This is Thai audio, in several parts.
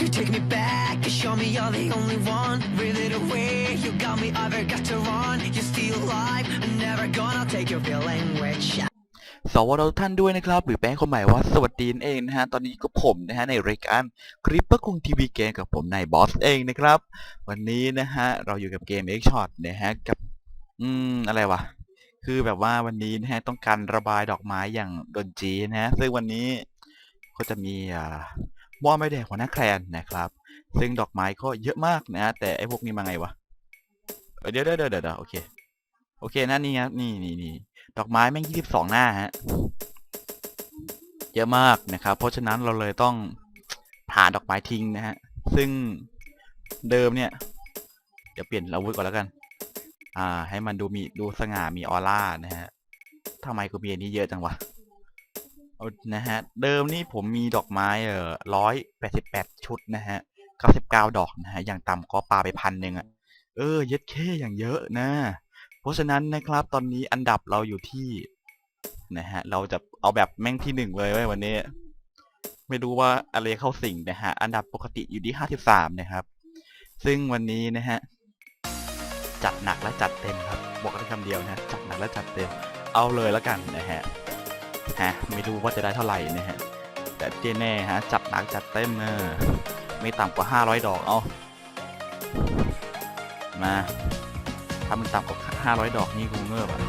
could take me back and show me you're the only one. Reel it away, you got me, I've got to run. You're still alive, I'm never gonna take your feeling rich. สวัสดีทุกท่านด้วยนะครับ หรือแปลงคนใหม่ว่าสวัสดีนั่นเองนะฮะ ตอนนี้ก็ผมนะฮะในรายการคลิปประคุงทีวีเกมกับผมนายบอสเองนะครับ วันนี้นะฮะ เราอยู่กับเกม X Shot นะฮะ กับ อืม อะไรวะ คือแบบว่าวันนี้นะฮะ ต้องการระบายดอกไม้อย่างดนจีนะฮะ ซึ่งวันนี้ก็จะมีอ่า หม้อไม่แดงหัวหน้าแคลนนะครับ ซึ่งดอกไม้ก็เยอะมากนะ แต่ไอ้พวกนี้มาไงวะเดี๋ยวเดี๋ยวเดี๋ยวเดี๋ยวโอเค โอเคนะนี่ครับนี่นี่นี่ดอกไม้แม่งยี่สิบสองหน้าฮะ เยอะมากนะครับ เพราะฉะนั้นเราเลยต้องผ่าดอกไม้ทิ้งนะฮะ ซึ่งเดิมเนี่ย เดี๋ยวเปลี่ยนอาวุธก่อนแล้วกัน อ่า ให้มันดูมีดูสง่ามีออร่านะฮะทำไมกูมีอันนี้เยอะจังวะ นะฮะ เดิมนี่ผมมีดอกไม้เอ่อร้อยแปดสิบแปดชุดนะฮะเก้าสิบเก้าดอกนะฮะ อย่างต่ำก็ปาไปพันหนึ่งอะเออ เย็ดแค่อย่างเยอะนะ เพราะฉะนั้นนะครับ ตอนนี้อันดับเราอยู่ที่นะฮะ เราจะเอาแบบแม่งที่หนึ่งเลยว,วันนี้ ไม่รู้ว่าอะไรเข้าสิงนะฮะ อันดับปกติอยู่ที่ห้าสิบสามนะครับ ซึ่งวันนี้นะฮะ จัดหนักและจัดเต็มครับ บอกได้คำเดียวนะ จัดหนักและจัดเต็ม เอาเลยแล้วกันนะฮะ ฮะไม่รู้ว่าจะได้เท่าไหร่นะฮะแต่ที่แน่ฮะจัดหนักจัดเต็มเออไม่ต่ำกว่าห้าร้อยดอกเอามาถ้ามันต่ำกว่าห้าร้อยดอกนี่กูเงือบอะ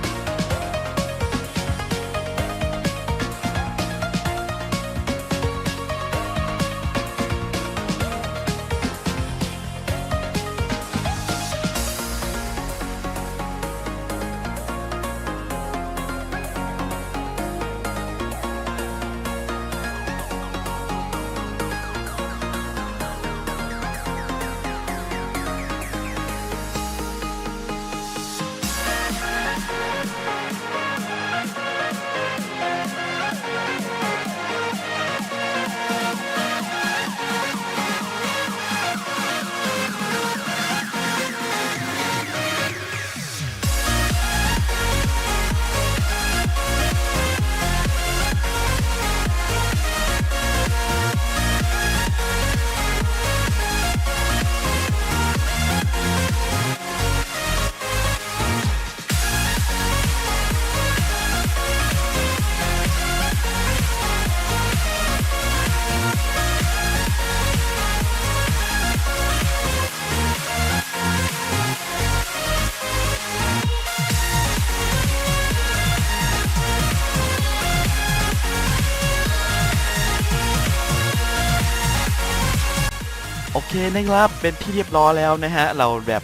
โอเคนะครับ เป็นที่เรียบร้อยแล้วนะฮะ เราแบบ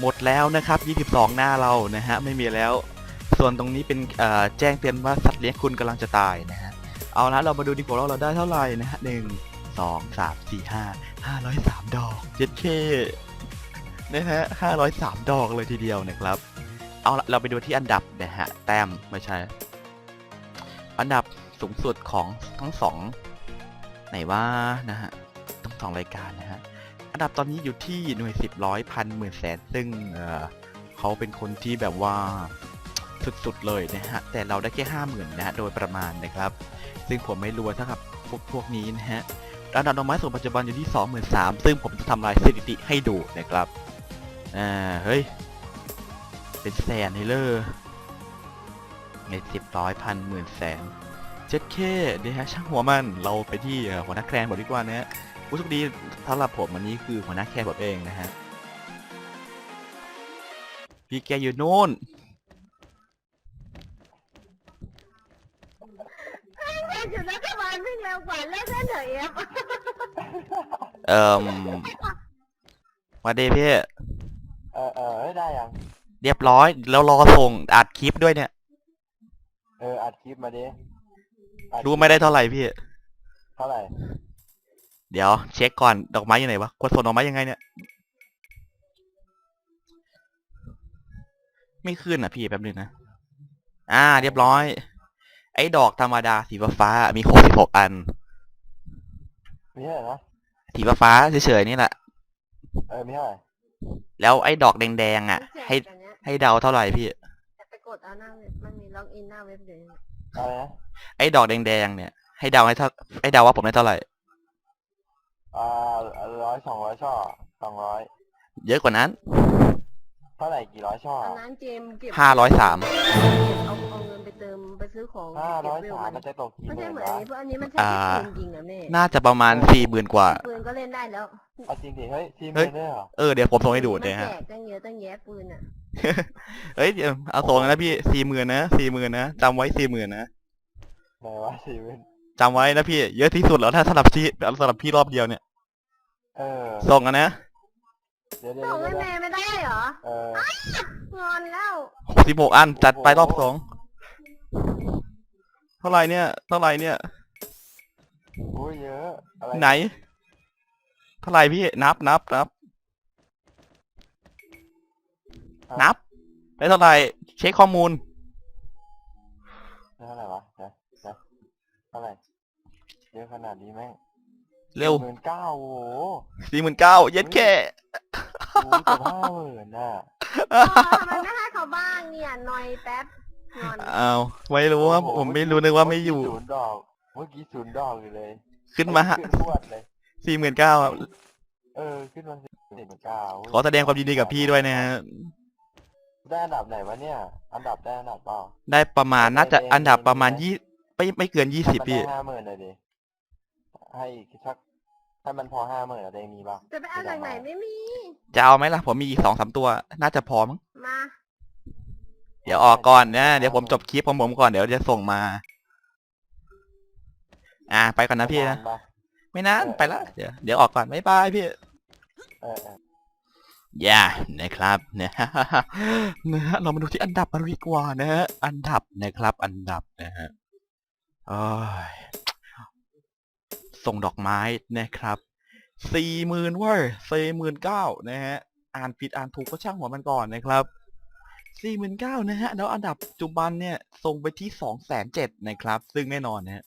หมดแล้วนะครับ 22 หน้าเรานะฮะ ไม่มีแล้ว ส่วนตรงนี้เป็นแจ้งเตือนว่าสัตว์เลี้ยงคุณกำลังจะตายนะฮะ เอาละเรามาดูดีกว่าว่าเราได้เท่าไหร่นะฮะหนึ่งสองสามสี่ห้าห้าร้อยสามดอกเจ็ดเคนะฮะห้าร้อยสามดอกเลยทีเดียวนะครับ เอาละเราไปดูที่อันดับนะฮะ แต้มไม่ใช่ อันดับสูงสุดของทั้งสองไหนว่านะฮะ ทั้งสองรายการนะฮะ อันดับตอนนี้อยู่ที่หน่วยสิบร้อยพันหมื่นแสน ซึ่งเออเขาเป็นคนที่แบบว่าสุดๆเลยนะฮะ แต่เราได้แค่ห้าหมื่นนะฮะ โดยประมาณนะครับ ซึ่งผมไม่รวยเท่ากับพวกพวกนี้นะฮะอันดับดอกไม้สูงปัจจุบันอยู่ที่สองหมื่นสามซึ่งผมจะทำลายสถิติให้ดูนะครับอ่าเฮ้ย เป็นแสนเลยเลยในสิบร้อยพันหมื่นแสนเจ็ดเคเดี๋ยวฮะช่างหัวมันเราไปที่หัวหน้าแครนบอกดีกว่านะฮะ ผู้โชคดีสำหรับผมวันนี้คือหัวหน้าแคร์ผมเองนะฮะ พี่แกอยู่โน่นอยู่รัฐบาลวิ่งเร็วกว่าเล่นได้เหนื่อยอะเอ่มมาเดพี่ เออเออเฮ้ยได้ยังเรียบร้อย แล้วรอส่งอัดคลิปด้วยเนี่ย เอออัดคลิปมาดิอัดรู้ไม่ได้เท่าไหร่พี่ เท่าไหร่ เดี๋ยวเช็คก่อนดอกไม้อยู่ไหนวะกดส่งดอกไม้ยังไงเนี่ย ไม่ขึ้นอะพี่แป๊บนึงนะ อ่า เรียบร้อย ไอ้ดอกธรรมดาสีฟ้าๆมีหกสิบหกอันมีเท่าไหร่นะสีฟ้าๆเฉยๆนี่แหละ เออมีเท่าไหร่แล้วไอ้ดอกแดงๆอะ ให้ให้เดาเท่าไหร่พี่ไปกดเอาหน้าเว็บมันมีล็อกอินหน้าเว็บเดี๋ยวนี้อะไรนะไอ้ดอกแดงๆเนี่ย ให้เดาให้เท่าให้เดาว่าผมได้เท่าไหร่เออ่าร้อยสองร้อยช่อสองร้อยเยอะกว่านั้นเท่าไหร่กี่ร้อยช่อตอนนั้นเจมส์เก็บห้าร้อยสามเอาเอาเงินไปเติมไปซื้อของห้าร้อยเก็บสามเวลมันจะตกกี่ไม่หใช่มื่นเหมือนอันวะนี้เพราะอันนี้มันใช้อ่าแค่ปืนยิงอะแม่น่าจะประมาณสี่หมื่นกว่า ปืนก็เล่นได้แล้วเอาจริงดิเฮ้ยทีมเฮ้ย เล่นด้วยเหรอเออเดี๋ยวผมส่งให้ดูมันเนี่ยแจฮะกตั้งเยอะตั้งแยะปืนอะเฮ้ยเดี๋ยวเอาส่งนะพี่สี่หมื่นนะสี่หมื่นนะจำไว้สี่หมื่นนะไหนวะทีมนจำไว้นะพี่ เยอะที่สุดแล้วถ้าสำหรับพี่สำหรับพี่รอบเดียวเนี่ย เออส่งกันนะเดี๋ยวเดี๋ยวส่งให้เดี๋ยวแม่ไม่ได้เหรอเอองอนแล้วหกสิบหกอันจัดไปรอบสองเท่าไหร่เนี่ย เท่าไหร่เนี่ย โอ้ยเยอะอะไรไหน เท่าไหร่พี่นับนับนับนับได้เท่าไหร่เช็คข้อมูล เท่าไหร่วะเดี๋ยวเดี๋ยวเท่าไหร่เยอะขนาดนี้แม่ง เร็วหมื่นเก้าโอ้โหสี่หมื่นเก้าเย็ดแค่โอ้ยแต่ห้าหมื่นน่ะเออทำไมไม่ให้เขาบ้างเนี่ยหน่อยแป๊บงอนอ้าวไม่รู้ว่าโอ้โหผมไม่รู้นึกว่าไม่อยู่เมื่กี้ศูนย์ดอกเมื่อกี้ศูนย์ดอกอยู่เลยขึ้นมาขึ้นพวดเลยสี่หมื่นเก้าเออขึ้นมาสี่หมื่นเก้าขอแสดงความยินดีกับพี่ด้วยนะฮะได้อันดับไหนวะเนี่ย อันดับได้อันดับเปล่าได้ประมาณน่าจะอันดับประมาณยี่ไม่ไม่เกินยี่สิบมันพี่ได้ห้าหมื่นเลยดิให้อีกสัก ถ้ามันพอห้าหมื่นอะได้มีป่ะจะไปเอาจากไหนไม่มี จะเอาไหมล่ะ ผมมีอีกสองสามตัว น่าจะพอมั้งมา เดี๋ยวออกก่อนนะ เดี๋ยวผมจบคลิปของผมก่อน เดี๋ยวจะส่งมา อ่า ไปก่อนนะพี่นะนานปะไม่นานไปละ เดี๋ยวเดี๋ยวออกก่อนบ๊ายบายพี่ เออเอออย่านะครับนะฮะนะฮะเรามาดูที่อันดับกันดีกว่านะฮะอันดับนะครับ อันดับนะฮะโอ้ย ส่งดอกไม้นะครับสี่หมื่นเว้ยสี่หมื่นเก้านะฮะ อ่านผิดอ่านถูกก็ช่างหัวมันก่อนนะครับสี่หมื่นเก้านะฮะ แล้วอันดับปัจจุบันเนี่ยส่งไปที่สองแสนเจ็ดนะครับ ซึ่งแน่นอนนะฮะ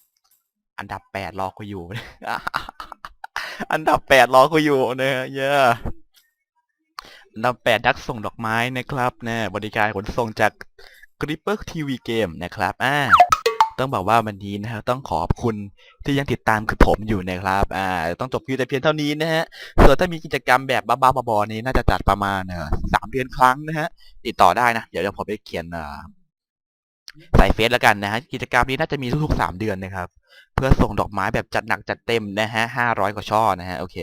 อันดับแปดรอกูอยู่ อันดับแปดรอกูอยู่นะฮะ เยอะอันดับแปดดักส่งดอกไม้นะครับนะบริการขนส่งจาก Gripper TV Game นะครับ อ่า ต้องบอกว่าวันนี้นะฮะต้องขอบคุณที่ยังติดตามคือผมอยู่นะครับอ่าต้องจบคิวแต่เพียงเท่านี้นะฮะส่วนถ้ามีกิจกรรมแบบบ้าๆบอๆนี้น่าจะจัดประมาณเออสามเดือนครั้งนะฮะติดต่อได้นะเดี๋ยวเดี๋ยวผมไปเขียนอ่าใส่เฟซแล้วกันนะฮะกิจกรรมนี้น่าจะมีทุกๆสามเดือนนะครับ เพื่อส่งดอกไม้แบบจัดหนักจัดเต็มนะฮะห้าร้อยกว่าช่อนะฮะโอเค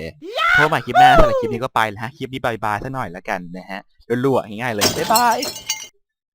พบใหม่คลิปหน้าสำหรับคลิปนี้ก็ไปแล้วฮะคลิปนี้บายบายซะหน่อยแล้วกันนะฮะรัวๆง่ายๆเลยบ๊ายบาย